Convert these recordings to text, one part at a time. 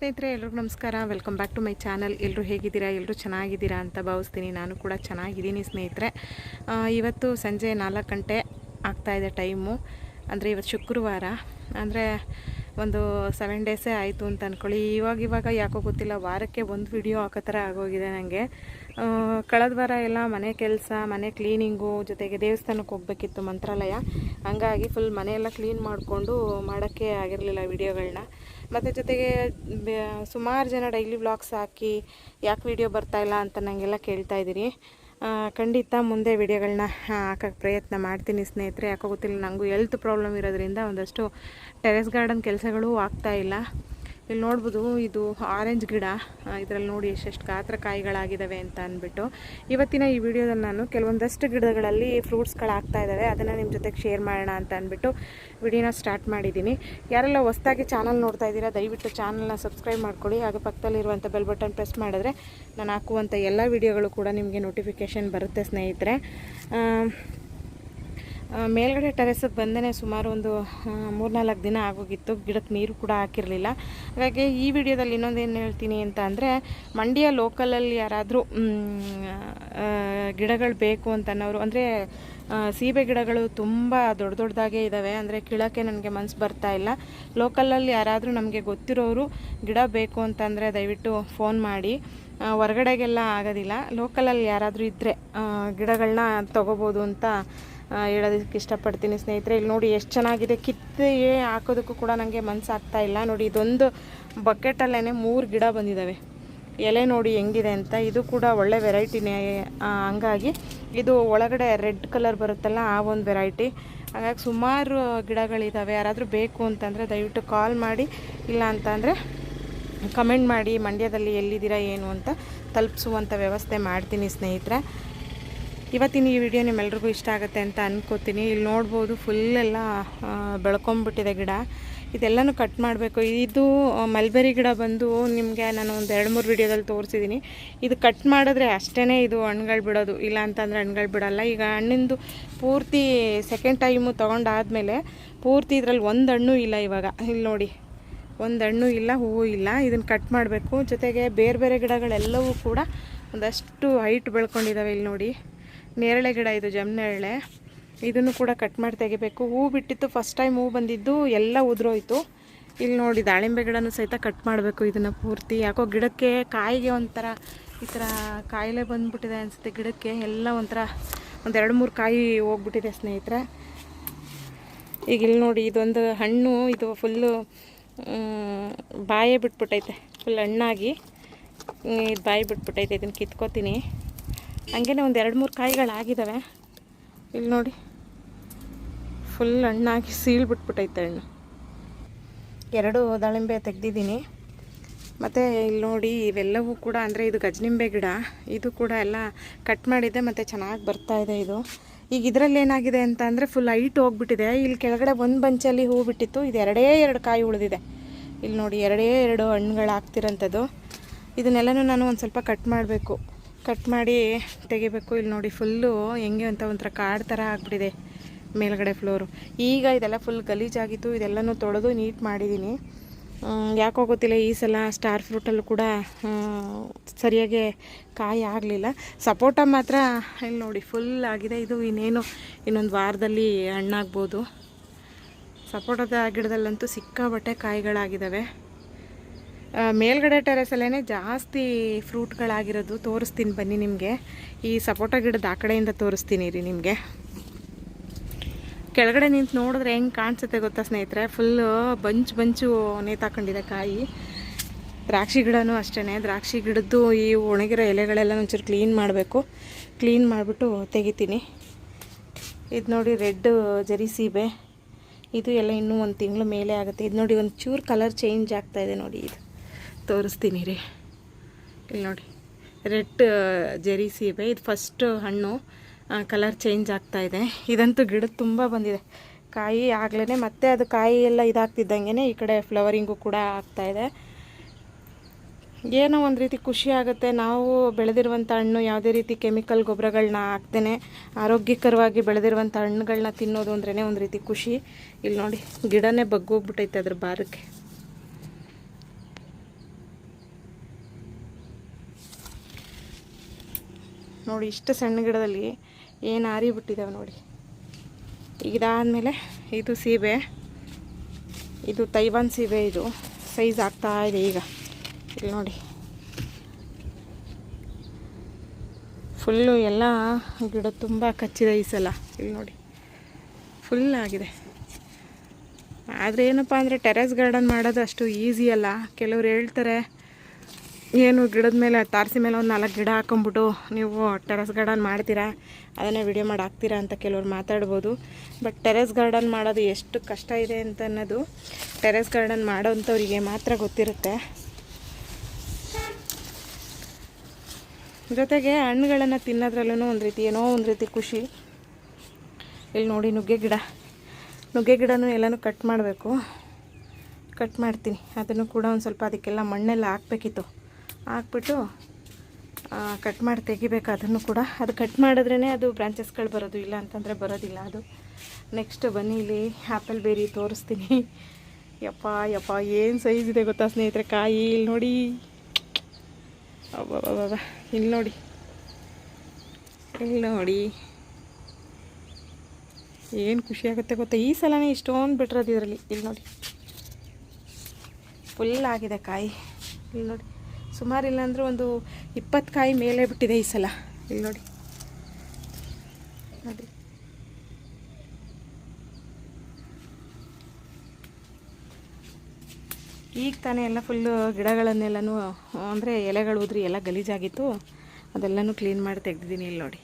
ಸ್ನೇಹಿತರೆ, ಎಲ್ರಿಗೂ ನಮಸ್ಕಾರ. Welcome back to my channel ಎಲ್ಲರೂ ಹೇಗಿದ್ದೀರಾ? ಎಲ್ಲರೂ ಚೆನ್ನಾಗಿದ್ದೀರಾ ಅಂತ ಭಾವಿಸ್ತೀನಿ. ನಾನು ಕೂಡ ಚೆನ್ನಾಗಿದ್ದೀನಿ ಸ್ನೇಹಿತರೆ. ಇವತ್ತು ಸಂಜೆ ನಾಲ್ಕು ಗಂಟೆ ಆಗ್ತಾಯಿದೆ ಟೈಮು. ಅಂದರೆ ಇವತ್ತು ಶುಕ್ರವಾರ. ಅಂದರೆ ಒಂದು ಸೆವೆನ್ ಡೇಸೇ ಆಯಿತು ಅಂತ ಅಂದ್ಕೊಳ್ಳಿ ಇವಾಗ ಇವಾಗ ಯಾಕೋ ಗೊತ್ತಿಲ್ಲ. ವಾರಕ್ಕೆ ಒಂದು ವಿಡಿಯೋ ಹಾಕೋ ಥರ ಆಗೋಗಿದೆ ನನಗೆ ಕಳೆದ ವಾರ ಎಲ್ಲ ಮನೆ ಕೆಲಸ, ಮನೆ ಕ್ಲೀನಿಂಗು ಜೊತೆಗೆ ದೇವಸ್ಥಾನಕ್ಕೆ ಹೋಗ್ಬೇಕಿತ್ತು ಮಂತ್ರಾಲಯ. ಹಂಗಾಗಿ ಫುಲ್ ಮನೆಯೆಲ್ಲ ಕ್ಲೀನ್ ಮಾಡಿಕೊಂಡು ಮಾಡೋಕ್ಕೆ ಆಗಿರಲಿಲ್ಲ ವಿಡಿಯೋಗಳನ್ನ ಮತ್ತು ಜೊತೆಗೆ ಸುಮಾರು ಜನ ಡೈಲಿ ವ್ಲಾಗ್ಸ್ ಹಾಕಿ ಯಾಕೆ ವಿಡಿಯೋ ಬರ್ತಾಯಿಲ್ಲ ಅಂತ ನನಗೆಲ್ಲ ಕೇಳ್ತಾ ಇದ್ದೀರಿ ಖಂಡಿತ ಮುಂದೆ ವಿಡಿಯೋಗಳನ್ನ ಹಾಕೋಕ್ಕೆ ಪ್ರಯತ್ನ ಮಾಡ್ತೀನಿ ಸ್ನೇಹಿತರೆ. ಯಾಕೋ ಗೊತ್ತಿಲ್ಲ ನನಗೂ ಹೆಲ್ತ್ ಪ್ರಾಬ್ಲಮ್ ಇರೋದ್ರಿಂದ ಒಂದಷ್ಟು ಟೆರೆಸ್ ಗಾರ್ಡನ್ ಕೆಲಸಗಳು ಆಗ್ತಾ ಇಲ್ಲ ನೋಡ್ಬೋದು ಇದು ಆರೆಂಜ್ ಗಿಡ. ಇದರಲ್ಲಿ ನೋಡಿ ಎಷ್ಟೆಷ್ಟು ಗಾತ್ರ ಕಾಯಿಗಳಾಗಿದ್ದಾವೆ ಅಂತ ಅಂದ್ಬಿಟ್ಟು. ಇವತ್ತಿನ ಈ ವಿಡಿಯೋದಲ್ಲಿ ನಾನು ಕೆಲವೊಂದಷ್ಟು ಗಿಡಗಳಲ್ಲಿ ಫ್ರೂಟ್ಸ್ಗಳು ಆಗ್ತಾ ಇದ್ದಾವೆ. ಅದನ್ನು ನಿಮ್ಮ ಜೊತೆಗೆ ಶೇರ್ ಮಾಡೋಣ ಅಂತ ಅಂದ್ಬಿಟ್ಟು ವಿಡಿಯೋನ ಸ್ಟಾರ್ಟ್ ಮಾಡಿದ್ದೀನಿ. ಯಾರೆಲ್ಲ ಹೊಸ್ದಾಗಿ ಚಾನಲ್ ನೋಡ್ತಾ ಇದ್ದೀರಾ, ದಯವಿಟ್ಟು ಚಾನಲ್ನ ಸಬ್ಸ್ಕ್ರೈಬ್ ಮಾಡ್ಕೊಳ್ಳಿ. ಹಾಗೆ ಪಕ್ಕದಲ್ಲಿರುವಂಥ ಬೆಲ್ ಬಟನ್ ಪ್ರೆಸ್ ಮಾಡಿದ್ರೆ ನಾನು ಹಾಕುವಂಥ ಎಲ್ಲ ವಿಡಿಯೋಗಳು ಕೂಡ ನಿಮಗೆ ನೋಟಿಫಿಕೇಷನ್ ಬರುತ್ತೆ ಸ್ನೇಹಿತರೆ. ಮೇಲ್ಗಡೆ ಟೆರೆಸಿಗೆ ಬಂದೇ ಸುಮಾರು ಒಂದು ಮೂರ್ನಾಲ್ಕು ದಿನ ಆಗೋಗಿತ್ತು. ಗಿಡಕ್ಕೆ ನೀರು ಕೂಡ ಹಾಕಿರಲಿಲ್ಲ. ಹಾಗಾಗಿ ಈ ವಿಡಿಯೋದಲ್ಲಿ ಇನ್ನೊಂದು ಏನು ಹೇಳ್ತೀನಿ ಅಂತ ಅಂದರೆ, ಮಂಡ್ಯ ಲೋಕಲಲ್ಲಿ ಯಾರಾದರೂ ಗಿಡಗಳು ಬೇಕು ಅಂತ ಅನ್ನೋರು ಅಂದರೆ ಸೀಬೆ ಗಿಡಗಳು ತುಂಬ ದೊಡ್ಡ ದೊಡ್ಡದಾಗೇ ಇದ್ದಾವೆ ಅಂದರೆ ಕೀಳೋಕ್ಕೆ ನನಗೆ ಮನಸ್ಸು ಬರ್ತಾ ಇಲ್ಲ. ಲೋಕಲಲ್ಲಿ ಯಾರಾದರೂ ನಮಗೆ ಗೊತ್ತಿರೋರು ಗಿಡ ಬೇಕು ಅಂತಂದರೆ ದಯವಿಟ್ಟು ಫೋನ್ ಮಾಡಿ. ಹೊರಗಡೆಗೆಲ್ಲ ಆಗೋದಿಲ್ಲ. ಲೋಕಲಲ್ಲಿ ಯಾರಾದರೂ ಇದ್ದರೆ ಗಿಡಗಳನ್ನ ತೊಗೋಬೋದು ಅಂತ ಹೇಳೋದಕ್ಕೆ ಇಷ್ಟಪಡ್ತೀನಿ ಸ್ನೇಹಿತರೆ. ಇಲ್ಲಿ ನೋಡಿ ಎಷ್ಟು ಚೆನ್ನಾಗಿದೆ. ಕಿತ್ತಿಗೆ ಹಾಕೋದಕ್ಕೂ ಕೂಡ ನನಗೆ ಮನಸ್ಸಾಗ್ತಾ ಇಲ್ಲ. ನೋಡಿ, ಇದೊಂದು ಬಕೆಟಲ್ಲೇ ಮೂರು ಗಿಡ ಬಂದಿದ್ದಾವೆ ಎಲೆ ನೋಡಿ ಹೆಂಗಿದೆ ಅಂತ. ಇದು ಕೂಡ ಒಳ್ಳೆ ವೆರೈಟಿನೇ ಹಂಗಾಗಿ ಇದು ಒಳಗಡೆ ರೆಡ್ ಕಲರ್ ಬರುತ್ತಲ್ಲ, ಆ ಒಂದು ವೆರೈಟಿ ಹಾಗಾಗಿ ಸುಮಾರು ಗಿಡಗಳಿದ್ದಾವೆ ಯಾರಾದರೂ ಬೇಕು ಅಂತಂದರೆ ದಯವಿಟ್ಟು ಕಾಲ್ ಮಾಡಿ, ಇಲ್ಲ ಅಂತಂದರೆ ಕಮೆಂಟ್ ಮಾಡಿ, ಮಂಡ್ಯದಲ್ಲಿ ಎಲ್ಲಿದ್ದೀರಾ, ಏನು ಅಂತ ತಲುಪಿಸುವಂಥ ವ್ಯವಸ್ಥೆ ಮಾಡ್ತೀನಿ ಸ್ನೇಹಿತರೆ. ಇವತ್ತಿನ ಈ ವಿಡಿಯೋ ನಿಮ್ಮೆಲ್ರಿಗೂ ಇಷ್ಟ ಆಗುತ್ತೆ ಅಂತ ಅನ್ಕೋತೀನಿ. ಇಲ್ಲಿ ನೋಡ್ಬೋದು ಫುಲ್ಲೆಲ್ಲ ಬೆಳ್ಕೊಂಬಿಟ್ಟಿದೆ ಗಿಡ. ಇದೆಲ್ಲನೂ ಕಟ್ ಮಾಡಬೇಕು. ಇದು ಮಲ್ಬೆರಿ ಗಿಡ ಬಂದು ನಿಮಗೆ ನಾನು ಒಂದು ಎರಡು ಮೂರು ವಿಡಿಯೋದಲ್ಲಿ ತೋರಿಸಿದ್ದೀನಿ ಇದು ಕಟ್ ಮಾಡಿದ್ರೆ ಅಷ್ಟೇ ಇದು ಹಣ್ಣುಗಳು ಬಿಡೋದು. ಇಲ್ಲ ಅಂತಂದರೆ ಹಣ್ಗಳು ಬಿಡೋಲ್ಲ. ಈಗ ಹಣ್ಣಿಂದು ಪೂರ್ತಿ ಸೆಕೆಂಡ್ ಟೈಮು ತೊಗೊಂಡಾದಮೇಲೆ ಪೂರ್ತಿ ಇದರಲ್ಲಿ ಒಂದು ಹಣ್ಣು ಇಲ್ಲ ಇವಾಗ. ಇಲ್ಲಿ ನೋಡಿ, ಒಂದು ಹಣ್ಣು ಇಲ್ಲ, ಹೂವು ಇಲ್ಲ. ಇದನ್ನು ಕಟ್ ಮಾಡಬೇಕು. ಜೊತೆಗೆ ಬೇರೆ ಬೇರೆ ಗಿಡಗಳೆಲ್ಲವೂ ಕೂಡ ಒಂದಷ್ಟು ಹೈಟ್ ಬೆಳ್ಕೊಂಡಿದ್ದಾವೆ ಇಲ್ಲಿ ನೋಡಿ. ನೇರಳೆ ಗಿಡ ಇದು ಜಮ್ನೇರಳೆ. ಇದನ್ನು ಕೂಡ ಕಟ್ ಮಾಡಿ ತೆಗಿಬೇಕು. ಹೂ ಬಿಟ್ಟಿತ್ತು ಫಸ್ಟ್ ಟೈಮ್ ಹೂ ಬಂದಿದ್ದು, ಎಲ್ಲ ಉದುರೋಯ್ತು. ಇಲ್ಲಿ ನೋಡಿ, ದಾಳಿಂಬೆ ಗಿಡನೂ ಸಹಿತ ಕಟ್ ಮಾಡಬೇಕು ಇದನ್ನು ಪೂರ್ತಿ. ಯಾಕೋ ಗಿಡಕ್ಕೆ ಕಾಯಿಗೆ ಒಂಥರ ಈ ಥರ ಕಾಯಿಲೆ ಬಂದ್ಬಿಟ್ಟಿದೆ ಅನಿಸುತ್ತೆ ಗಿಡಕ್ಕೆ. ಎಲ್ಲ ಒಂಥರ ಒಂದು ಎರಡು ಮೂರು ಕಾಯಿ ಹೋಗ್ಬಿಟ್ಟಿದೆ ಸ್ನೇಹಿತರೆ. ಈಗ ಇಲ್ಲಿ ನೋಡಿ, ಇದೊಂದು ಹಣ್ಣು, ಇದು ಫುಲ್ಲು ಬಾಯೇ ಬಿಟ್ಬಿಟ್ಟೈತೆ. ಫುಲ್ ಹಣ್ಣಾಗಿ. ಇದು ಬಾಯಿ ಬಿಟ್ಬಿಟ್ಟೈತೆ, ಇದನ್ನು ಕಿತ್ಕೋತೀನಿ. ಹಂಗೇನೆ ಒಂದು ಎರಡು ಮೂರು ಕಾಯಿಗಳಾಗಿದ್ದಾವೆ ಇಲ್ಲಿ ನೋಡಿ. ಫುಲ್ ಹಣ್ಣಾಗಿ ಸೀಳ್ ಬಿಟ್ಬಿಟ್ಟೈತೆ ಹಣ್ಣು. ಎರಡು ದಾಳಿಂಬೆ ತೆಗ್ದಿದ್ದೀನಿ. ಮತ್ತು ಇಲ್ಲಿ ನೋಡಿ ಇವೆಲ್ಲವೂ ಕೂಡ ಅಂದರೆ ಇದು ಗಜನಿಂಬೆ ಗಿಡ. ಇದು ಕೂಡ ಎಲ್ಲ ಕಟ್ ಮಾಡಿದೆ ಮತ್ತು ಚೆನ್ನಾಗಿ ಬರ್ತಾ ಇದೆ ಇದು. ಈಗ ಇದರಲ್ಲಿ ಏನಾಗಿದೆ ಅಂತ ಅಂದರೆ ಫುಲ್ ಹೈಟ್ ಹೋಗ್ಬಿಟ್ಟಿದೆ. ಇಲ್ಲಿ ಕೆಳಗಡೆ ಒಂದು ಬಂಚಲ್ಲಿ ಹೂ ಬಿಟ್ಟಿತ್ತು. ಇದು ಎರಡೇ ಎರಡು ಕಾಯಿ ಉಳಿದಿದೆ. ಇಲ್ಲಿ ನೋಡಿ ಎರಡೇ ಎರಡು ಹಣ್ಣುಗಳಾಗ್ತಿರೋಂಥದ್ದು. ಇದನ್ನೆಲ್ಲನೂ ನಾನು ಒಂದು ಸ್ವಲ್ಪ ಕಟ್ ಮಾಡಬೇಕು. ಕಟ್ ಮಾಡಿ ತೆಗಿಬೇಕು. ಇಲ್ಲಿ ನೋಡಿ ಫುಲ್ಲು ಹೆಂಗೆ ಅಂತ ಒಂಥರ ಕಾಡು ಥರ ಆಗಿಬಿಟ್ಟಿದೆ ಮೇಲ್ಗಡೆ ಫ್ಲೋರು. ಈಗ ಇದೆಲ್ಲ ಫುಲ್ ಗಲೀಜಾಗಿತ್ತು, ಇದೆಲ್ಲನೂ ತೊಳೆದು ನೀಟ್ ಮಾಡಿದ್ದೀನಿ. ಯಾಕೋ ಗೊತ್ತಿಲ್ಲ, ಈ ಸಲ ಸ್ಟಾರ್ ಫ್ರೂಟಲ್ಲೂ ಕೂಡ ಸರಿಯಾಗಿ ಕಾಯಿ ಆಗಲಿಲ್ಲ. ಸಪೋಟ ಮಾತ್ರ ಇಲ್ಲಿ ನೋಡಿ ಫುಲ್ ಆಗಿದೆ. ಇದು ಇನ್ನೇನು, ಇನ್ನೊಂದು ವಾರದಲ್ಲಿ ಹಣ್ಣಾಗ್ಬೋದು. ಸಪೋಟದ ಗಿಡದಲ್ಲಂತೂ ಸಿಕ್ಕಾಬಟ್ಟೆ ಕಾಯಿಗಳಾಗಿದ್ದಾವೆ. ಮೇಲ್ಗಡೆ ಟೆರೆಸಲ್ಲೇ ಜಾಸ್ತಿ ಫ್ರೂಟ್ಗಳಾಗಿರೋದು ತೋರಿಸ್ತೀನಿ ಬನ್ನಿ ನಿಮಗೆ. ಈ ಸಪೋಟ ಗಿಡದ ಆ ಕಡೆಯಿಂದ ತೋರಿಸ್ತೀನಿ ರೀ ನಿಮಗೆ. ಕೆಳಗಡೆ ನಿಂತು ನೋಡಿದ್ರೆ ಹೆಂಗೆ ಕಾಣಿಸುತ್ತೆ ಗೊತ್ತಾ ಸ್ನೇಹಿತರೆ? ಫುಲ್ಲು ಬಂಚ್ ಬಂಚು ನೇತಾಕೊಂಡಿದೆ ಕಾಯಿ. ದ್ರಾಕ್ಷಿ ಗಿಡನೂ ಅಷ್ಟೇ ದ್ರಾಕ್ಷಿ ಗಿಡದ್ದು ಈ ಒಣಗಿರೋ ಎಲೆಗಳೆಲ್ಲ ಒಂಚೂರು ಕ್ಲೀನ್ ಮಾಡಬೇಕು. ಕ್ಲೀನ್ ಮಾಡಿಬಿಟ್ಟು ತೆಗಿತೀನಿ. ಇದು ನೋಡಿ ರೆಡ್ ಜರಿ ಸೀಬೆ. ಇದು ಎಲ್ಲ ಇನ್ನೂ ಒಂದು ತಿಂಗಳು ಮೇಲೆ ಆಗುತ್ತೆ. ಇದು ನೋಡಿ ಒಂದು ಚೂರು ಕಲರ್ ಚೇಂಜ್ ಆಗ್ತಾ ಇದೆ ನೋಡಿ ಇದು. ತೋರಿಸ್ತೀನಿ ರೀ. ಇಲ್ಲಿ ನೋಡಿ. ರೆಡ್ ಜೆರಿ ಸೀಬೆ. ಇದು ಫಸ್ಟ್ ಹಣ್ಣು. ಕಲರ್ ಚೇಂಜ್ ಆಗ್ತಾ ಇದೆ. ಇದಂತೂ ಗಿಡದ ತುಂಬ ಬಂದಿದೆ. ಕಾಯಿ ಆಗ್ಲೇ ಮತ್ತೆ ಅದು ಕಾಯಿ ಎಲ್ಲ ಇದಾಗ್ತಿದ್ದಂಗೆ ಈ ಕಡೆ ಫ್ಲವರಿಂಗು ಕೂಡ ಆಗ್ತಾ ಇದೆ. ಏನೋ ಒಂದು ರೀತಿ ಖುಷಿ ಆಗುತ್ತೆ. ನಾವು ಬೆಳೆದಿರುವಂಥ ಹಣ್ಣು ಯಾವುದೇ ರೀತಿ ಕೆಮಿಕಲ್ ಗೊಬ್ಬರಗಳನ್ನ ಹಾಕ್ತೇನೆ ಆರೋಗ್ಯಕರವಾಗಿ ಬೆಳೆದಿರುವಂಥ ಹಣ್ಣುಗಳನ್ನ ತಿನ್ನೋದು ಅಂದ್ರೇ ಒಂದು ರೀತಿ ಖುಷಿ. ಇಲ್ಲಿ ನೋಡಿ, ಗಿಡನೇ ಬಗ್ಗೋಗ್ಬಿಟ್ಟೈತೆ ಅದ್ರ ಭಾರಕ್ಕೆ. ನೋಡಿ, ಇಷ್ಟು ಸಣ್ಣ ಗಿಡದಲ್ಲಿ ಏನು ಆರಿ ಬಿಟ್ಟಿದ್ದಾವೆ ನೋಡಿ. ಇದಾದಮೇಲೆ ಇದು ಸೀಬೆ. ಇದು ತೈವಾನ್ ಸೀಬೆ ಇದು. ಸೈಜ್ ಆಗ್ತಾ ಇದೆ ಈಗ. ಇಲ್ಲಿ ನೋಡಿ. ಫುಲ್ಲು ಎಲ್ಲ ಗಿಡ ತುಂಬ ಕಚ್ಚಿದೆ ಈ ಸಲ. ಇಲ್ಲಿ ನೋಡಿ. ಫುಲ್ ಆಗಿದೆ. ಆದರೆ ಏನಪ್ಪ ಅಂದರೆ ಟೆರೆಸ್ ಗಾರ್ಡನ್ ಮಾಡೋದು ಅಷ್ಟು ಈಸಿ ಅಲ್ಲ. ಕೆಲವ್ರು ಹೇಳ್ತಾರೆ ಏನು ಗಿಡದ ಮೇಲೆ ತಾರಸಿ ಮೇಲೆ ಒಂದು ನಾಲ್ಕು ಗಿಡ ಹಾಕೊಂಬಿಟ್ಟು ನೀವು ಟೆರೆಸ್ ಗಾರ್ಡನ್ ಮಾಡ್ತೀರಾ, ಅದನ್ನೇ ವಿಡಿಯೋ ಮಾಡಿ ಹಾಕ್ತೀರಾ ಅಂತ ಕೆಲವರು ಮಾತಾಡ್ಬೋದು. ಬಟ್ ಟೆರೆಸ್ ಗಾರ್ಡನ್ ಮಾಡೋದು ಎಷ್ಟು ಕಷ್ಟ ಇದೆ ಅಂತ ಅನ್ನೋದು ಟೆರೆಸ್ ಗಾರ್ಡನ್ ಮಾಡೋಂಥವ್ರಿಗೆ ಮಾತ್ರ ಗೊತ್ತಿರುತ್ತೆ. ಜೊತೆಗೆ ಹಣ್ಣುಗಳನ್ನು ತಿನ್ನೋದ್ರಲ್ಲೂ ಒಂದು ರೀತಿ ಏನೋ ಒಂದು ರೀತಿ ಖುಷಿ. ಇಲ್ಲಿ ನೋಡಿ ನುಗ್ಗೆ ಗಿಡ. ನುಗ್ಗೆ ಗಿಡನೂ ಎಲ್ಲನೂ ಕಟ್ ಮಾಡಬೇಕು. ಕಟ್ ಮಾಡ್ತೀನಿ. ಅದನ್ನು ಕೂಡ ಒಂದು ಸ್ವಲ್ಪ ಅದಕ್ಕೆಲ್ಲ ಮಣ್ಣೆಲ್ಲ ಹಾಕ್ಬೇಕಿತ್ತು. ಹಾಕ್ಬಿಟ್ಟು ಕಟ್ ಮಾಡಿ ತೆಗಿಬೇಕು ಅದನ್ನು ಕೂಡ. ಅದು ಕಟ್ ಮಾಡಿದ್ರೇ ಅದು ಬ್ರಾಂಚಸ್ಗಳು ಬರೋದು ಇಲ್ಲ ಅಂತಂದರೆ ಬರೋದಿಲ್ಲ ಅದು. ನೆಕ್ಸ್ಟ್ ಬನ್ನಿ ಇಲ್ಲಿ ಆ್ಯಪಲ್ ಬೇರಿ ತೋರಿಸ್ತೀನಿ. ಯಪ್ಪ ಯಪ್ಪ, ಏನು ಸೈಜ್ ಇದೆ ಗೊತ್ತಾ ಸ್ನೇಹಿತರೆ? ಕಾಯಿ ಇಲ್ಲಿ ನೋಡಿ. ಅಬ್ಬಬ್ಬ ಇಲ್ಲಿ ನೋಡಿ. ಇಲ್ಲಿ ನೋಡಿ. ಏನು ಖುಷಿ ಆಗುತ್ತೆ ಗೊತ್ತಾ? ಈ ಸಲನೇ ಇಷ್ಟೊಂದು ಬಿಟ್ಟಿರೋದು ಇದರಲ್ಲಿ. ಇಲ್ಲಿ ನೋಡಿ. ಫುಲ್ ಆಗಿದೆ ಕಾಯಿ. ಇಲ್ಲಿ ನೋಡಿ. ಸುಮಾರು ಇಲ್ಲ ಅಂದ್ರೆ ಒಂದು ಇಪ್ಪತ್ತು ಕಾಯಿ ಮೇಲೆ ಬಿಟ್ಟಿದೆ ಈ ಸಲ. ಇಲ್ಲಿ ನೋಡಿ. ನೋಡಿ. ಈಗ ತಾನೇ ಎಲ್ಲ ಫುಲ್ಲು ಗಿಡಗಳನ್ನೆಲ್ಲನೂ, ಅಂದರೆ ಎಲೆಗಳು ಉದ್ರಿ ಎಲ್ಲ ಗಲೀಜಾಗಿತ್ತು. ಅದೆಲ್ಲನೂ ಕ್ಲೀನ್ ಮಾಡಿ ತೆಗ್ದಿದ್ದೀನಿ ಇಲ್ಲಿ ನೋಡಿ.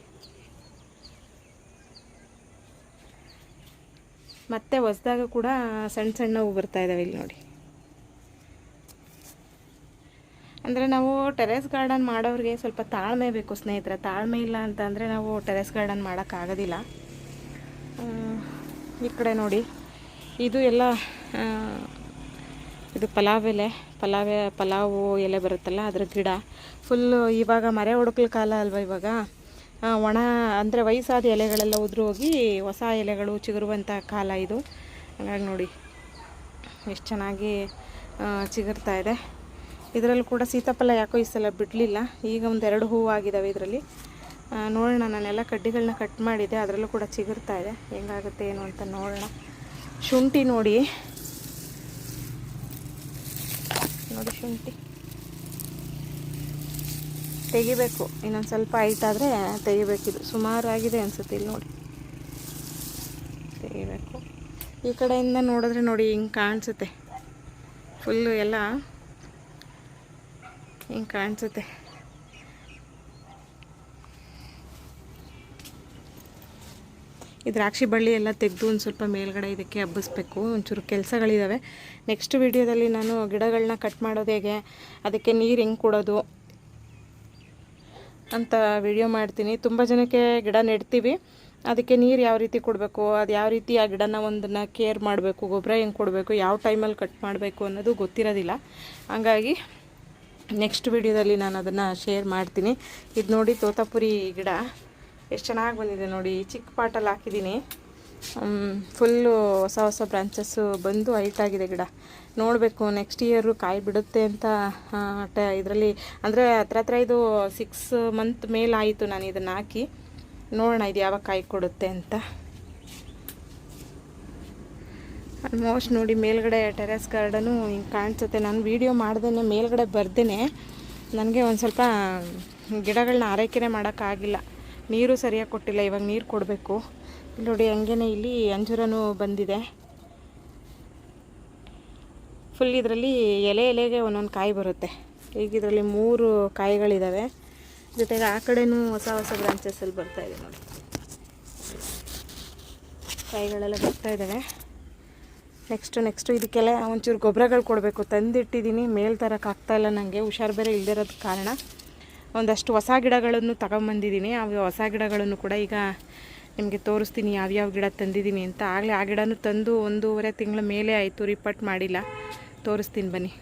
ಮತ್ತೆ ಹೊಸ್ದಾಗ ಕೂಡ ಸಣ್ಣ ಸಣ್ಣ ಹೂ ಬರ್ತಾ ಇದ್ದಾವೆ ಇಲ್ಲಿ ನೋಡಿ. ಅಂದರೆ ನಾವು ಟೆರೆಸ್ ಗಾರ್ಡನ್ ಮಾಡೋರಿಗೆ ಸ್ವಲ್ಪ ತಾಳ್ಮೆ ಬೇಕು ಸ್ನೇಹಿತರೆ. ತಾಳ್ಮೆ ಇಲ್ಲ ಅಂತ ಅಂದರೆ ನಾವು ಟೆರೆಸ್ ಗಾರ್ಡನ್ ಮಾಡೋಕ್ಕಾಗೋದಿಲ್ಲ ಈ ಕಡೆ ನೋಡಿ. ಇದು ಎಲ್ಲ ಇದು ಪಲಾವ್ ಎಲೆ. ಪಲಾವ್ ಪಲಾವು ಎಲೆ ಬರುತ್ತಲ್ಲ ಅದ್ರ ಗಿಡ. ಫುಲ್ಲು ಇವಾಗ ಮರೆ ಹುಡುಕ್ಲ ಕಾಲ ಅಲ್ವಾ ಇವಾಗ? ಒಣ, ಅಂದರೆ ವಯಸ್ಸಾದ ಎಲೆಗಳೆಲ್ಲ ಉದುರು ಹೋಗಿ ಹೊಸ ಎಲೆಗಳು ಚಿಗುರುವಂಥ ಕಾಲ ಇದು. ಹಾಗಾಗಿ ನೋಡಿ, ಎಷ್ಟು ಚೆನ್ನಾಗಿ ಚಿಗುರ್ತಾ ಇದೆ. ಇದರಲ್ಲೂ ಕೂಡ ಸೀತಾಫಲ ಯಾಕೋ ಈ ಸಲ ಬಿಡಲಿಲ್ಲ. ಈಗ ಒಂದೆರಡು ಹೂವು ಆಗಿದ್ದಾವೆ ಇದರಲ್ಲಿ. ನೋಡೋಣ. ನಾನೆಲ್ಲ ಕಡ್ಡಿಗಳನ್ನ ಕಟ್ ಮಾಡಿದೆ. ಅದರಲ್ಲೂ ಕೂಡ ಚಿಗುರ್ತಾ ಇದೆ. ಹೆಂಗಾಗುತ್ತೆ, ಏನು ಅಂತ ನೋಡೋಣ. ಶುಂಠಿ ನೋಡಿ. ನೋಡಿ ಶುಂಠಿ. ತೆಗಿಬೇಕು. ಇನ್ನೊಂದು ಸ್ವಲ್ಪ ಹೈಟ್ ತೆಗಿಬೇಕಿದು ತೆಗಿಬೇಕಿದು ಸುಮಾರಾಗಿದೆ ಅನಿಸುತ್ತೆ ಇಲ್ಲಿ ನೋಡಿ. ತೆಗಿಬೇಕು. ಈ ಕಡೆಯಿಂದ ನೋಡಿದ್ರೆ ನೋಡಿ ಹಿಂಗೆ ಕಾಣಿಸುತ್ತೆ. ಫುಲ್ಲು ಎಲ್ಲ ಹಿಂಗೆ ಕಾಣಿಸುತ್ತೆ. ಈ ದ್ರಾಕ್ಷಿ ಬಳ್ಳಿ ಎಲ್ಲ ತೆಗೆದು ಒಂದು ಸ್ವಲ್ಪ ಮೇಲ್ಗಡೆ ಇದಕ್ಕೆ ಹಬ್ಬಿಸ್ಬೇಕು. ಒಂಚೂರು ಕೆಲಸಗಳಿದ್ದಾವೆ ನೆಕ್ಸ್ಟ್ ವಿಡಿಯೋದಲ್ಲಿ ನಾನು ಗಿಡಗಳನ್ನ ಕಟ್ ಮಾಡೋದು ಹೇಗೆ, ಅದಕ್ಕೆ ನೀರು ಹೆಂಗೆ ಕೊಡೋದು ಅಂತ ವಿಡಿಯೋ ಮಾಡ್ತೀನಿ. ತುಂಬ ಜನಕ್ಕೆ ಗಿಡ ನೆಡ್ತೀವಿ. ಅದಕ್ಕೆ ನೀರು ಯಾವ ರೀತಿ ಕೊಡಬೇಕು, ಅದು ಯಾವ ರೀತಿ ಆ ಗಿಡನ ಒಂದನ್ನ ಕೇರ್ ಮಾಡಬೇಕು, ಗೊಬ್ಬರ ಹೆಂಗೆ ಕೊಡಬೇಕು, ಯಾವ ಟೈಮಲ್ಲಿ ಕಟ್ ಮಾಡಬೇಕು ಅನ್ನೋದು ಗೊತ್ತಿರೋದಿಲ್ಲ. ಹಂಗಾಗಿ ನೆಕ್ಸ್ಟ್ ವಿಡಿಯೋದಲ್ಲಿ ನಾನು ಅದನ್ನು ಶೇರ್ ಮಾಡ್ತೀನಿ. ಇದು ನೋಡಿ ತೋತಾಪುರಿ ಗಿಡ. ಎಷ್ಟು ಚೆನ್ನಾಗಿ ಬಂದಿದೆ ನೋಡಿ. ಚಿಕ್ಕ ಪಾಟಲ್ಲಿ ಹಾಕಿದ್ದೀನಿ. ಫುಲ್ಲು ಹೊಸ ಹೊಸ ಬ್ರಾಂಚಸ್ಸು ಬಂದು ಹೈಟ್ ಆಗಿದೆ ಗಿಡ. ನೋಡಬೇಕು ನೆಕ್ಸ್ಟ್ ಇಯರು ಕಾಯಿ ಬಿಡುತ್ತೆ ಅಂತ ಟ, ಇದರಲ್ಲಿ. ಅಂದರೆ ಹತ್ರ ಹತ್ರ ಇದು ಸಿಕ್ಸ್ ಮಂತ್ ಮೇಲಾಯಿತು ನಾನು ಇದನ್ನು ಹಾಕಿ. ನೋಡೋಣ ಇದು ಯಾವಾಗ ಕಾಯಿ ಕೊಡುತ್ತೆ ಅಂತ. ಆಲ್ಮೋಸ್ಟ್ ನೋಡಿ ಮೇಲ್ಗಡೆ ಟೆರೆಸ್ ಗಾರ್ಡನು ಹಿಂಗೆ ಕಾಣಿಸುತ್ತೆ. ನಾನು ವೀಡಿಯೋ ಮಾಡ್ದೇ ಮೇಲ್ಗಡೆ ಬರ್ದೇ ನನಗೆ ಒಂದು ಸ್ವಲ್ಪ ಗಿಡಗಳನ್ನ ಆರೈಕೆನೇ ಮಾಡೋಕ್ಕಾಗಿಲ್ಲ. ನೀರು ಸರಿಯಾಗಿ ಕೊಟ್ಟಿಲ್ಲ, ಇವಾಗ ನೀರು ಕೊಡಬೇಕು. ನೋಡಿ ಹಂಗೇನೆ ಇಲ್ಲಿ ಅಂಜೂರನೂ ಬಂದಿದೆ. ಫುಲ್ ಇದರಲ್ಲಿ ಎಲೆ ಎಲೆಗೆ ಒಂದೊಂದು ಕಾಯಿ ಬರುತ್ತೆ. ಈಗ ಇದರಲ್ಲಿ ಮೂರು ಕಾಯಿಗಳಿದ್ದಾವೆ ಜೊತೆಗೆ ಆ ಕಡೆನೂ ಹೊಸ ಹೊಸ ಬ್ರಾಂಚಸ್ಸಲ್ಲಿ ಬರ್ತಾ ಇದೆ ನೋಡಿ. ಕಾಯಿಗಳೆಲ್ಲ ಬರ್ತಾ ಇದ್ದಾವೆ ನೆಕ್ಸ್ಟು ನೆಕ್ಸ್ಟು ಇದಕ್ಕೆಲ್ಲ ಒಂಚೂರು ಗೊಬ್ಬರಗಳು ಕೊಡಬೇಕು. ತಂದಿಟ್ಟಿದ್ದೀನಿ ಮೇಲ್ ತರಕ್ಕೆ ಇಲ್ಲ ನನಗೆ ಹುಷಾರು ಬೇರೆ ಇಲ್ದಿರೋದು ಕಾರಣ. ಒಂದಷ್ಟು ಹೊಸ ಗಿಡಗಳನ್ನು ತಗೊಂಬಂದಿದ್ದೀನಿ ಆ ಹೊಸ ಗಿಡಗಳನ್ನು ಕೂಡ ಈಗ ನಿಮಗೆ ತೋರಿಸ್ತೀನಿ, ಯಾವ್ಯಾವ ಗಿಡ ತಂದಿದ್ದೀನಿ ಅಂತ. ಆಗಲೇ ಆ ಗಿಡನೂ ತಂದು ಒಂದೂವರೆ ತಿಂಗಳ ಮೇಲೆ ಆಯಿತು ರಿಪೋರ್ಟ್ ಮಾಡಿಲ್ಲ. ತೋರಿಸ್ತೀನಿ ಬನ್ನಿ.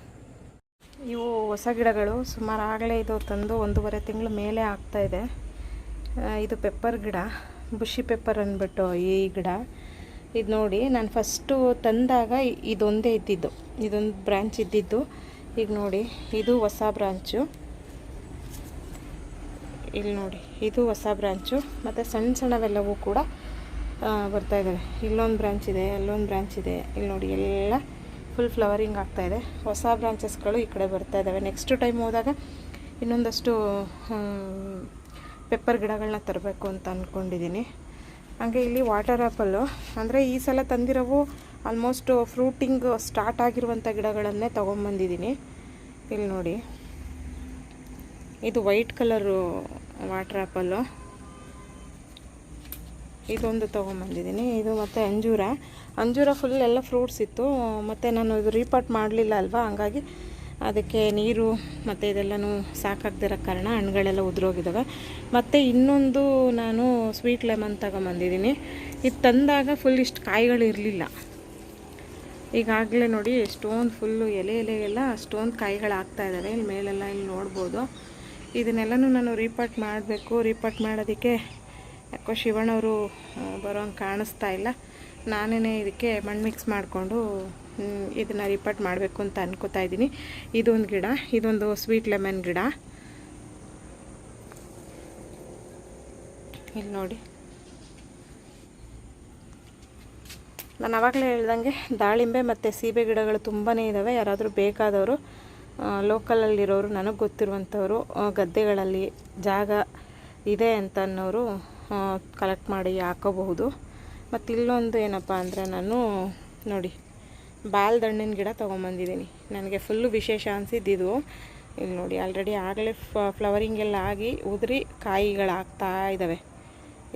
ಇವು ಹೊಸ ಗಿಡಗಳು, ಸುಮಾರು ಆಗಲೇ ಇದು ತಂದು ಒಂದೂವರೆ ತಿಂಗಳ ಮೇಲೆ ಆಗ್ತಾಯಿದೆ ಇದು. ಪೆಪ್ಪರ್ ಗಿಡ ಬುಷಿ ಪೆಪ್ಪರ್ ಅಂದ್ಬಿಟ್ಟು ಈ ಗಿಡ. ಇದು ನೋಡಿ, ನಾನು ಫಸ್ಟು ತಂದಾಗ ಇದೊಂದೇ ಇದ್ದಿದ್ದು. ಇದೊಂದು ಬ್ರ್ಯಾಂಚ್ ಇದ್ದಿದ್ದು. ಈಗ ನೋಡಿ, ಇದು ಹೊಸ ಬ್ರಾಂಚು ಇಲ್ಲಿ ನೋಡಿ, ಇದು ಹೊಸ ಬ್ರ್ಯಾಂಚು ಮತ್ತು ಸಣ್ಣ ಸಣ್ಣವೆಲ್ಲವೂ ಕೂಡ ಬರ್ತಾ ಇದ್ದಾವೆ ಇಲ್ಲೊಂದು ಬ್ರಾಂಚ್ ಇದೆ, ಅಲ್ಲೊಂದು ಬ್ರ್ಯಾಂಚ್ ಇದೆ. ಇಲ್ಲಿ ನೋಡಿ, ಎಲ್ಲ ಫುಲ್ ಫ್ಲವರಿಂಗ್ ಇದೆ. ಹೊಸ ಬ್ರಾಂಚಸ್ಗಳು ಈ ಕಡೆ ಬರ್ತಾ ಇದ್ದಾವೆ ನೆಕ್ಸ್ಟ್ ಟೈಮ್ ಹೋದಾಗ ಇನ್ನೊಂದಷ್ಟು ಪೆಪ್ಪರ್ ಗಿಡಗಳನ್ನ ತರಬೇಕು ಅಂತ ಅಂದ್ಕೊಂಡಿದ್ದೀನಿ ಹಾಗೆ ಇಲ್ಲಿ ವಾಟರ್ ಆ್ಯಪಲ್ಲು ಅಂದರೆ ಈ ಸಲ ತಂದಿರೋವು ಆಲ್ಮೋಸ್ಟ್ ಫ್ರೂಟಿಂಗ್ ಸ್ಟಾರ್ಟ್ ಆಗಿರುವಂಥ ಗಿಡಗಳನ್ನೇ ತೊಗೊಂಬಂದಿದ್ದೀನಿ. ಇಲ್ಲಿ ನೋಡಿ. ಇದು ವೈಟ್ ಕಲರು ವಾಟರ್ ಆ್ಯಪಲ್ಲು ಇದೊಂದು ತೊಗೊಂಬಂದಿದ್ದೀನಿ. ಇದು ಮತ್ತು ಅಂಜೂರ. ಅಂಜೂರ ಫುಲ್ ಎಲ್ಲ ಫ್ರೂಟ್ಸ್ ಇತ್ತು. ಮತ್ತು ನಾನು ಇದು ರೀಪಾಟ್ ಮಾಡಲಿಲ್ಲ ಅಲ್ವಾ? ಹಂಗಾಗಿ ಅದಕ್ಕೆ ನೀರು ಮತ್ತು ಇದೆಲ್ಲನೂ ಸಾಕಾಗ್ದಿರೋ ಕಾರಣ ಹಣ್ಣುಗಳೆಲ್ಲ ಉದುರೋಗಿದ್ದಾವೆ ಮತ್ತು ಇನ್ನೊಂದು ನಾನು ಸ್ವೀಟ್ ಲೆಮನ್ ತಗೊಂಬಂದಿದ್ದೀನಿ. ಇದು ತಂದಾಗ ಫುಲ್ ಇಷ್ಟು ಕಾಯಿಗಳು ಇರಲಿಲ್ಲ. ಈಗಾಗಲೇ ನೋಡಿ ಸ್ಟೋನ್ ಫುಲ್ಲು ಎಲೆ ಎಲೆಗೆಲ್ಲ ಸ್ಟೋನ್ ಕಾಯಿಗಳು ಆಗ್ತಾ ಇದ್ದಾವೆ ಇಲ್ಲಿ ಮೇಲೆಲ್ಲ ಇಲ್ಲಿ ನೋಡ್ಬೋದು. ಇದನ್ನೆಲ್ಲನೂ ನಾನು ರೀಪಾಟ್ ಮಾಡಬೇಕು. ರೀಪಾಟ್ ಮಾಡೋದಕ್ಕೆ ಯಾಕೋ ಶಿವಣ್ಣವರು ಬರೋಂಗೆ ಕಾಣಿಸ್ತಾ ಇಲ್ಲ. ನಾನೇ ಇದಕ್ಕೆ ಮಣ್ಣು ಮಿಕ್ಸ್ ಮಾಡಿಕೊಂಡು ಇದನ್ನು ರಿಪೋರ್ಟ್ ಮಾಡಬೇಕು ಅಂತ ಅನ್ಕೋತಾ ಇದ್ದೀನಿ ಇದೊಂದು ಗಿಡ, ಇದೊಂದು ಸ್ವೀಟ್ ಲೆಮನ್ ಗಿಡ. ಇಲ್ಲಿ ನೋಡಿ. ನಾನು ಆವಾಗಲೇ ಹೇಳ್ದಂಗೆ ದಾಳಿಂಬೆ ಮತ್ತು ಸೀಬೆ ಗಿಡಗಳು ತುಂಬಾ ಇದ್ದಾವೆ ಯಾರಾದರೂ ಬೇಕಾದವರು ಲೋಕಲಲ್ಲಿರೋರು ನನಗೆ ಗೊತ್ತಿರುವಂಥವರು ಗದ್ದೆಗಳಲ್ಲಿ ಜಾಗ ಇದೆ ಅಂತ ಅನ್ನೋರು ಕಲೆಕ್ಟ್ ಮಾಡಿ ಹಾಕೋಬಹುದು. ಮತ್ತು ಇಲ್ಲೊಂದು ಏನಪ್ಪ ಅಂದರೆ ನಾನು, ನೋಡಿ. ಬಾಲ್ದಣ್ಣಿನ ಗಿಡ ತೊಗೊಂಬಂದಿದ್ದೀನಿ. ನನಗೆ ಫುಲ್ಲು ವಿಶೇಷ ಅನಿಸಿದ್ದಿದ್ದು ಇಲ್ಲಿ ನೋಡಿ ಆಲ್ರೆಡಿ ಆಗಲೇ ಫ್ಲವರಿಂಗ್ ಎಲ್ಲ ಆಗಿ ಉದುರಿ ಕಾಯಿಗಳಾಗ್ತಾ ಇದ್ದಾವೆ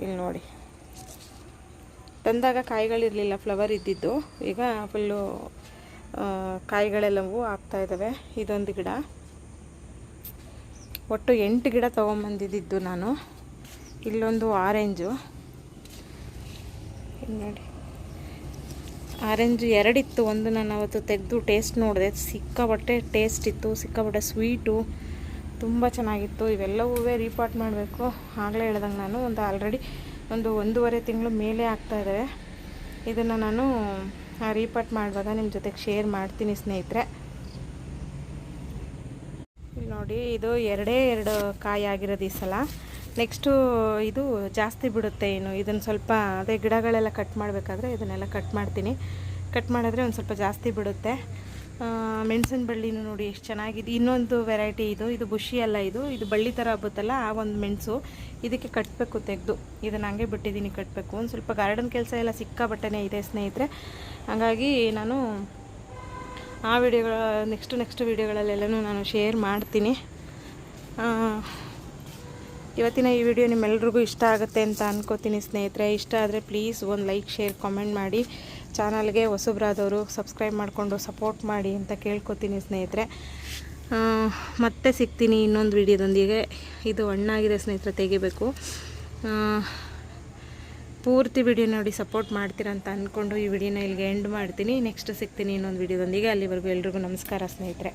ಇಲ್ಲಿ ನೋಡಿ. ತಂದಾಗ ಕಾಯಿಗಳಿರಲಿಲ್ಲ ಫ್ಲವರ್ ಇದ್ದಿದ್ದು. ಈಗ ಫುಲ್ಲು ಕಾಯಿಗಳೆಲ್ಲವೂ ಆಗ್ತಾ ಇದ್ದಾವೆ ಇದೊಂದು ಗಿಡ. ಒಟ್ಟು ಎಂಟು ಗಿಡ ತೊಗೊಂಬಂದಿದ್ದು ನಾನು. ಇಲ್ಲೊಂದು ಆರೆಂಜು ಇಲ್ಲಿ ನೋಡಿ. ಆರೆಂಜ್ ಎರಡಿತ್ತು ಒಂದು ನಾನು ಅವತ್ತು ತೆಗೆದು ಟೇಸ್ಟ್ ನೋಡಿದೆ. ಸಿಕ್ಕಾಪಟ್ಟೆ ಟೇಸ್ಟ್ ಇತ್ತು, ಸಿಕ್ಕಾಪಟ್ಟೆ ಸ್ವೀಟು ತುಂಬ ಚೆನ್ನಾಗಿತ್ತು. ಇವೆಲ್ಲವೂ ರೀಪಾರ್ಟ್ ಮಾಡಬೇಕು. ಆಗಲೇ ಹೇಳ್ದಂಗೆ ನಾನು ಒಂದು ಆಲ್ರೆಡಿ ಒಂದು ಒಂದೂವರೆ ತಿಂಗಳು ಮೇಲೆ ಆಗ್ತಾ ಇದ್ದಾವೆ ಇದನ್ನು ನಾನು ರೀಪಾರ್ಟ್ ಮಾಡುವಾಗ ನಿಮ್ಮ ಜೊತೆಗೆ ಶೇರ್ ಮಾಡ್ತೀನಿ ಸ್ನೇಹಿತರೆ. ನೋಡಿ, ಇದು ಎರಡೇ ಎರಡು ಕಾಯಿ ಆಗಿರೋದು ಈ ಸಲ. ನೆಕ್ಸ್ಟು ಇದು ಜಾಸ್ತಿ ಬಿಡುತ್ತೆ ಏನು, ಇದನ್ನು ಸ್ವಲ್ಪ, ಅದೇ ಗಿಡಗಳೆಲ್ಲ ಕಟ್ ಮಾಡಬೇಕಾದ್ರೆ ಇದನ್ನೆಲ್ಲ ಕಟ್ ಮಾಡ್ತೀನಿ. ಕಟ್ ಮಾಡಿದ್ರೆ ಒಂದು ಸ್ವಲ್ಪ ಜಾಸ್ತಿ ಬಿಡುತ್ತೆ. ಮೆಣಸಿನ ಬಳ್ಳಿನೂ ನೋಡಿ ಎಷ್ಟು ಚೆನ್ನಾಗಿದೆ. ಇನ್ನೊಂದು ವೆರೈಟಿ ಇದು. ಇದು ಬುಷಿ ಅಲ್ಲ ಇದು. ಇದು ಬಳ್ಳಿ ಥರ ಆಗುತ್ತಲ್ಲ, ಆ ಒಂದು ಮೆಣಸು. ಇದಕ್ಕೆ ಕಟ್ಟಬೇಕು ತೆಗೆದು. ಇದನ್ನು ಹಂಗೆ ಬಿಟ್ಟಿದ್ದೀನಿ ಕಟ್ಟಬೇಕು ಒಂದು ಸ್ವಲ್ಪ ಗಾರ್ಡನ್ ಕೆಲಸ ಎಲ್ಲ ಸಿಕ್ಕಾಬಟ್ಟೆನೇ ಇದೆ ಸ್ನೇಹಿತರೆ. ಹಾಗಾಗಿ ನಾನು ಆ ವಿಡಿಯೋಗಳ ನೆಕ್ಸ್ಟ್ ನೆಕ್ಸ್ಟ್ ವಿಡಿಯೋಗಳಲ್ಲೆಲ್ಲನೂ ನಾನು ಶೇರ್ ಮಾಡ್ತೀನಿ. ಇವತ್ತಿನ ಈ ವಿಡಿಯೋ ನಿಮ್ಮೆಲ್ರಿಗೂ ಇಷ್ಟ ಆಗುತ್ತೆ ಅಂತ ಅನ್ಕೋತೀನಿ ಸ್ನೇಹಿತರೆ. ಇಷ್ಟ ಆದರೆ ಪ್ಲೀಸ್ ಒಂದು ಲೈಕ್ ಶೇರ್ ಕಾಮೆಂಟ್ ಮಾಡಿ. ಚಾನಲ್ಗೆ ಹೊಸಬ್ರಾದವರು ಸಬ್ಸ್ಕ್ರೈಬ್ ಮಾಡಿಕೊಂಡು ಸಪೋರ್ಟ್ ಮಾಡಿ ಅಂತ ಕೇಳ್ಕೊತೀನಿ ಸ್ನೇಹಿತರೆ. ಮತ್ತೆ ಸಿಗ್ತೀನಿ ಇನ್ನೊಂದು ವಿಡಿಯೋದೊಂದಿಗೆ. ಇದು ಹಣ್ಣಾಗಿದೆ ಸ್ನೇಹಿತರೆ, ತೆಗಿಬೇಕು. ಪೂರ್ತಿ ವಿಡಿಯೋ ನೋಡಿ ಸಪೋರ್ಟ್ ಮಾಡ್ತೀರಾ ಅಂತ ಅಂದ್ಕೊಂಡು ಈ ವಿಡಿಯೋನ ಇಲ್ಲಿಗೆ ಎಂಡ್ ಮಾಡ್ತೀನಿ. ನೆಕ್ಸ್ಟ್ ಸಿಗ್ತೀನಿ ಇನ್ನೊಂದು ವಿಡಿಯೋದೊಂದಿಗೆ. ಅಲ್ಲಿವರೆಗೂ ಎಲ್ರಿಗೂ ನಮಸ್ಕಾರ ಸ್ನೇಹಿತರೆ.